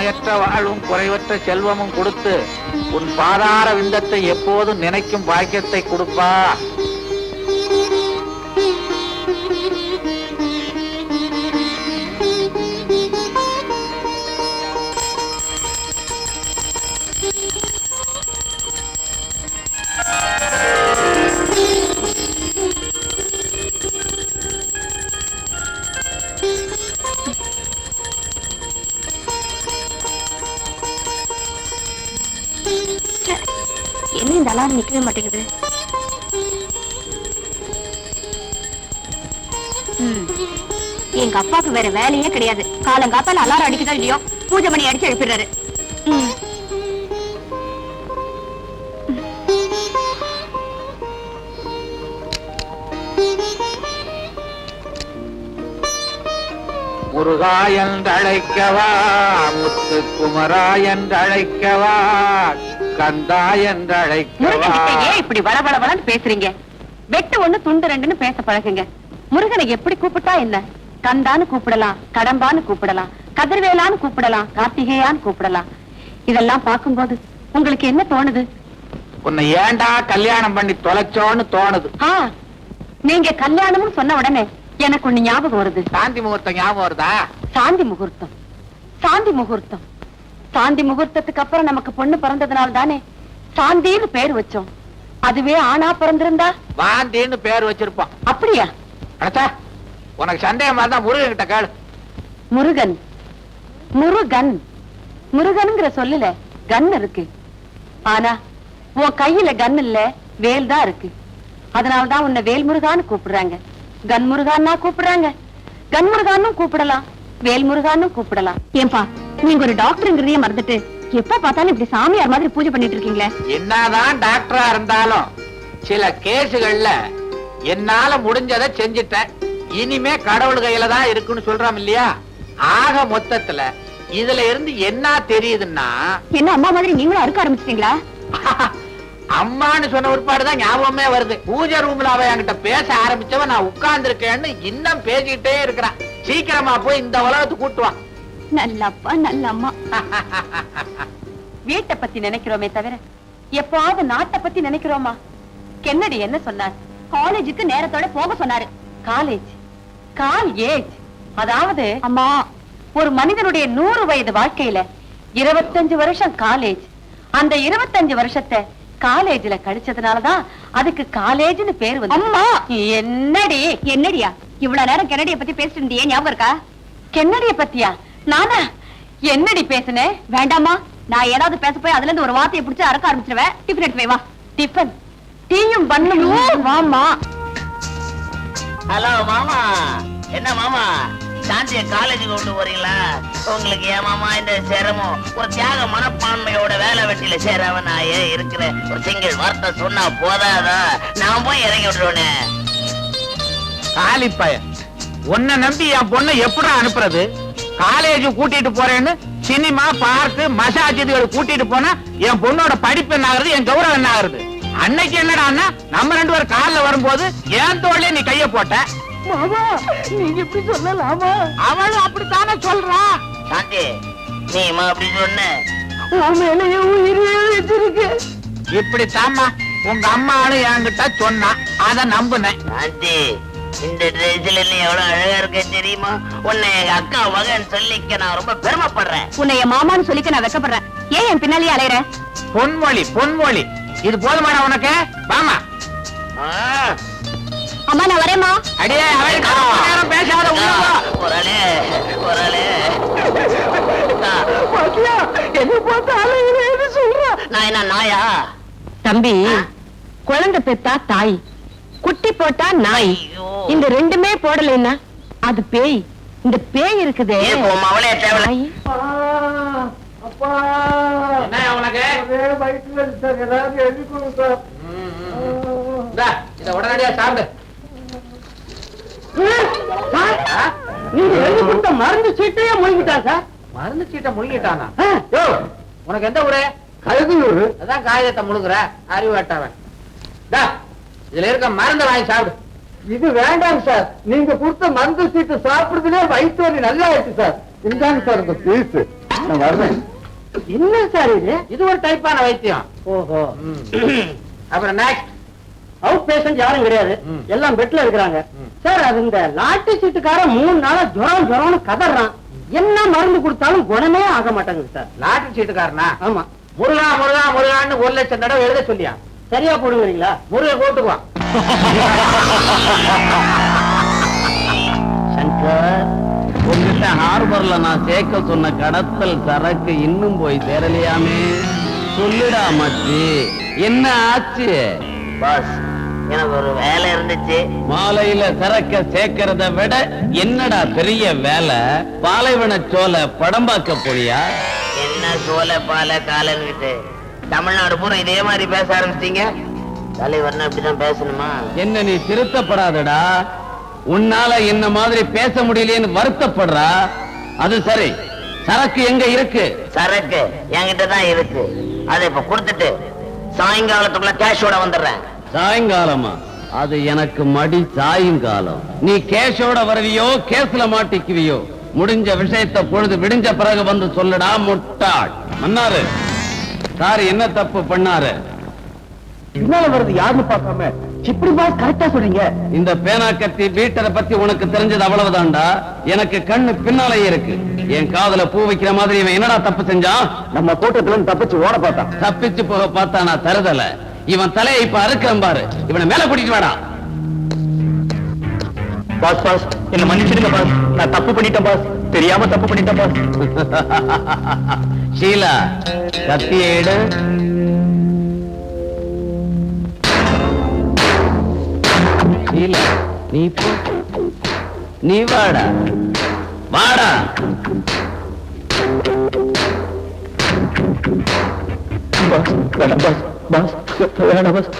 நோயற்ற வாழ்வும் குறைவற்ற செல்வமும் கொடுத்து உன் பாதார விந்தத்தை எப்போதும் நினைக்கும் பாக்கியத்தை கொடுப்பா. எங்க அப்பாவுக்கு வேற வேலையே கிடையாது. காலங்காத்தால அலாரம் அடிக்குதோ இல்லையோ? பூஜை மணி அடிச்சு எழுப்பிடுறாரு. முருகா என்றழைக்கவா முத்து குமரா என்றழைக்கவா கந்தா என்றழைக்கவா? இப்படி வள வள வளன்னு பேசுறீங்க? வெட்டு ஒண்ணு துண்டு ரெண்டுன்னு பேச பழகுங்க. முருகனை எப்படி கூப்பிட்டா என்ன? கந்தான்னு கூப்பிடலாம் கடம்பான்னு கூப்பிடலாம் கதிர்வேலான்னு கூப்பிடலாம் கார்த்திகேயான்னு கூப்பிடலாம். இதெல்லாம் பார்க்கும்போது உங்களுக்கு என்ன தோணுது? உன்னை ஏன்டா கல்யாணம் பண்ணி தொலைச்சோன்னு தோணுது? நீங்க கல்யாணம்னு சொன்ன உடனே எனக்கு ஒண்ணு ஞாபகம் வருது. சாந்தி முகூர்த்தம் ஞாபகம் வருதா? சாந்தி முகூர்த்தம். சாந்தி முகூர்த்தம். சாந்தி முகூர்த்தத்துக்கு அப்புறம் நமக்கு பொண்ணு பிறந்ததுனால தானே சாந்தின்னு பேர் வச்சோம். அதுவே ஆணா பிறந்திருந்தா? வாந்தின்னு பேர் வச்சிருப்போம். அப்படியா? அடச்சா உனக்கு சந்தேகமா இருந்தா முருகன் கிட்ட கேளு. முருகன். முருகன். முருகனுங்கிற சொல்லல கன் இருக்கு. ஆனா உன் கையில கன் இல்ல வேல் தான் இருக்கு. அதனாலதான் உன்னை வேல் முருகான்னு கூப்பிடுறாங்க. கன் முருகான்னா கூப்பிடுறாங்க. கன் முருகான்னு கூப்பிடலாம். வேல் முருகான்னு கூப்பிடலாம். ஏன்பா நீங்க ஒரு டாக்டருங்கிறதையே மறந்துட்டு எப்ப பார்த்தாலும் இப்படி சாமியார் மாதிரி பூஜை பண்ணிட்டு இருக்கீங்களே? என்னதான் டாக்டரா இருந்தாலும் சில கேஸுகள்ல என்னால முடிஞ்சதை செஞ்சுட்டேன். இனிமே கடவுள் கையில தான் இருக்குன்னு சொல்றோம் இல்லையா? ஆக மொத்தத்துல இதுல இருந்து என்ன தெரியுதுன்னா என்ன அம்மா மாதிரி நீங்களும் அறுக்க ஆரம்பிச்சிட்டீங்களா? அம்மான்னு சொன்ன ஒருபாடுதான் ஞாபகமே வருது. பூஜை ரூம்ல அவ என்கிட்ட பேச ஆரம்பிச்சவ நான் உட்கார்ந்து இருக்கேன்னு இன்னும் பேசிக்கிட்டே இருக்கிறான். சீக்கிரமா போய் இந்த உலகத்துக்கு கூட்டுவான். நல்ல அப்பா நல்ல அம்மா. வீட்டை பத்தி நினைக்கிறோமே தவிர எப்பாவது நாட்டை பத்தி நினைக்கிறோமா? கென்னடி என்ன சொன்னார்? காலேஜுக்கு நேரத்தோட போக சொன்னாரு. காலேஜ்? கால் ஏஜ்? அதாவது அம்மா. ஒரு மனிதனுடைய நூறு வயது வாழ்க்கையில இருபத்தஞ்சு வருஷம் காலேஜ். அந்த இருபத்தஞ்சு வருஷத்தை காலேஜ்ல கழிச்சதுனாலதான் அதுக்கு காலேஜ்னு பேர் வந்து அம்மா. என்னடி? என்னடியா? இவ்வளவு நேரம் கென்னடிய பத்தி பேசிட்டு இருந்தியே ஞாபகம் இருக்கா? கென்னடிய பத்தியா? நானா? என்னடி பேசுனேன் வேண்டாமா நான் ஏதாவது பேச போய் அதுல இருந்து ஒரு வார்த்தையை பிடிச்சு அறக்க ஆரம்பிச்சிருவேன். டிஃபன் எடுத்து போய் வா. டிஃபன்? டீயும் பண்ணும் வாமா ஹலோ மாமா. என்ன மாமா? சாந்திய காலேஜுக்கு கொண்டு போறீங்களா? உங்களுக்கு ஏன் மாமா இந்த சிரமம்? ஒரு தியாக மனப்பான்மையோட வேலை வெட்டியில ஏன் இருக்கிறேன். ஒரு சிங்கிள் வார்த்தை சொன்னா போதாதா? நான் போய் இறங்கி விட்டுருவேனே. காலிப்பய உன்னை நம்பி என் பொண்ணை எப்படா அனுப்புறது? காலேஜ் கூட்டிட்டு போறேன்னு சினிமா பார்க்கு மசாஜ் இதுகள் கூட்டிட்டு போனா என் பொண்ணோட படிப்பு என்ன ஆகுறது என் கௌரவம் என்ன ஆகுறது அன்னைக்கு என்னடான்னா நம்ம ரெண்டு பேரும் கார்ல வரும்போது என் தோல்ல நீ கைய போட்ட? மாமா நீங்க இப்படி சொல்லலாமா? அவளும் அப்படித்தானே சொல்றா. சாந்தி நீ அப்படி சொன்ன. உன் உயிரே வச்சிருக்கு. இப்படி தாமா உங்க அம்மாவும் என்கிட்ட சொன்னா அத நம்புனேன். சாந்தி இந்த ட்ரெஸ்ல நீ எவ்வளவு அழகா இருக்க தெரியுமா? உன்னை எங்க அக்கா மகன் சொல்லிக்க நான் ரொம்ப பெருமைப்படுறேன். உன்னை என் மாமான்னு சொல்லிக்க நான் வெக்கப்படுறேன். ஏன் என் பின்னாலேயே அலையற? பொன்மொழி பொன்மொழி. இது போதுமாடா உனக்கு. வாமா. ஆ, அம்மா நான் வரேம்மா. அடியே நேரம் பேசாத என்ன பார்த்து அலையிறேன்னு சொல்றா? நான் என்ன நாயா? தம்பி குழந்தை பெத்தா தாய் குட்டி போட்டா நாய். இந்த ரெண்டுமே போடலைன்னா அது பேய். இந்த பேய் இருக்குதே. ஏன் உன் மவளே தேவல நாய். என்ன உனக்கு ம், ம், ம். இந்தா, இத உடனடியா சாப்பிடு. ஆ? மருந்து சீட்டையே மூழ்கிட்டா சார்? மருந்து சீட்டை முழுங்கிட்டானா உனக்கு எந்த ஊரு? கழுகுயூர் அதான் காகிதத்தை முழுங்குற அறிவு வேட்டவன் இந்தா, இதுல இருக்க மருந்து வாங்கி சாப்பிடு. இது வேண்டாம் சார். நீங்க கொடுத்த மருந்து சீட்டு சாப்பிடுறதுலே வயிற்று வலி நல்லா ஆயிடுச்சு சார். இந்தாங்க சார் இந்த பீஸ். நான் வர்றேன் என்ன சார் இது? இது ஒரு டைப்பான வைத்தியம். ஓஹோ. அப்புறம் நெக்ஸ்ட் அவுட் பேஷண்ட் யாரும் கிடையாது. எல்லாம் பெட்ல இருக்கிறாங்க. சார் அது இந்த லாட்டி சீட்டுக்காரன் மூணு நாளா ஜுரம் ஜுரம்னு கதறான். என்ன மருந்து கொடுத்தாலும் குணமே ஆக மாட்டேங்குது சார். லாட்டரி சீட்டுக்காரனா? ஆமா. முருகா முருகா முருகான்னு ஒரு லட்சம் தடவை எழுத சொல்லியா? சரியா போடுங்கிறீங்களா? முருகை கூட்டுக்குவான் சங்கர். உங்ககிட்ட ஹார்பர்ல நான் சேர்க்க சொன்ன கடத்தல் சரக்கு இன்னும் போய் சேரலையாமே? சொல்லுடா மச்சி. என்ன ஆச்சு? பாஸ் எனக்கு ஒரு வேலை இருந்துச்சு. மாலையில சரக்க சேர்க்கறத விட என்னடா பெரிய வேலை? பாலைவன சோலை படம் பார்க்க போறியா? என்ன சோலை பால காலன்னுட்டு தமிழ்நாடு பூரா இதே மாதிரி பேச ஆரம்பிச்சிட்டீங்க. தலைவர்னா இப்படிதான் பேசணுமா? என்ன நீ திருத்தப்படாதடா. உன்னால என்ன மாதிரி பேச முடியலையேன்னு வருத்தப்படுறா? அது சரி. சரக்கு எங்க இருக்கு? சரக்கு என்கிட்ட தான் இருக்கு. அதை இப்ப கொடுத்துட்டு சாயங்காலத்துக்குள்ள கேஷோட வந்துடுறேன். சாயங்காலமா? அது எனக்கு மடி சாயங்காலம். நீ கேஷோட வருவியோ கேஸ்ல மாட்டிக்குவியோ? முடிஞ்ச விஷயத்தை பொழுது விடிஞ்ச பிறகு வந்து சொல்லுடா முட்டாள். மன்னாரு சார் என்ன தப்பு பண்ணாரு? பின்னால வருது யாருன்னு பார்க்காம இப்படி பாஸ் கரெக்டா சொல்றீங்க. இந்த பேனா கத்தி பீட்டரை பத்தி உனக்கு தெரிஞ்சது அவ்வளவுதான்டா. எனக்கு கண்ணு பின்னாலேயே இருக்கு. என் காதுல பூ வைக்கிற மாதிரி இவன் என்னடா தப்பு செஞ்சான்? நம்ம கூட்டத்துல இருந்து தப்பிச்சு ஓட பார்த்தான். தப்பிச்சு போக பார்த்தா நான் தருதல. இவன் தலையை இப்ப அறுக்கிறேன் பாரு. இவனை மேல கூட்டிட்டு வாடா. Boss boss. என்ன மன்னிச்சிடுங்க பாஸ். நான் தப்பு பண்ணிட்டேன் பாஸ். தெரியாம தப்பு பண்ணிட்டேன் பாஸ். ஷீலா கத்தியை எடு. ஷீலா நீ போ நீ வாடா வாடா பாஸ் வேணாம் பாஸ்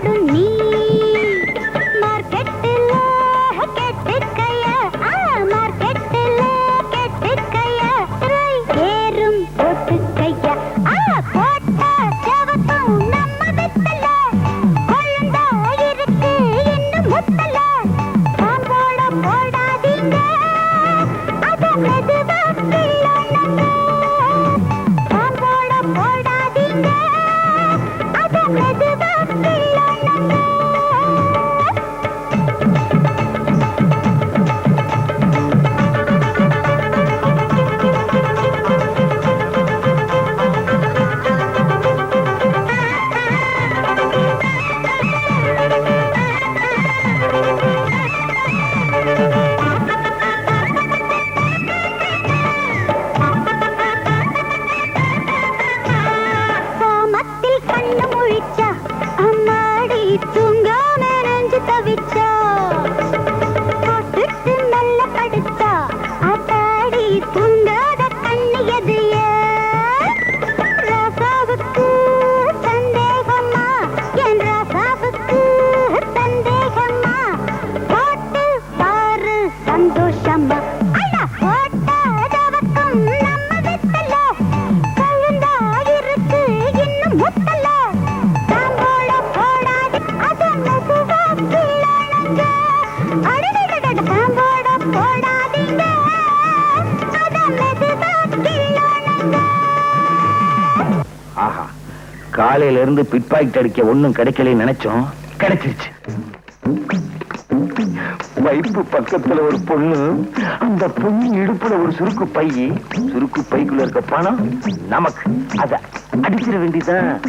நோட்ட விட்ட காலையில இருந்து பிட் பாக்கெட் அடிக்க ஒன்னும் கிடைக்கலன்னு நினைச்சோம். கிடைச்சிருச்சு. வைப்பு பக்கத்துல ஒரு பொண்ணு அந்த பொண்ணு இடுப்புல ஒரு சுருக்கு பை. சுருக்கு பைக்குள்ள இருக்க பணம் நமக்கு. அத அடிச்சிட வேண்டியதான்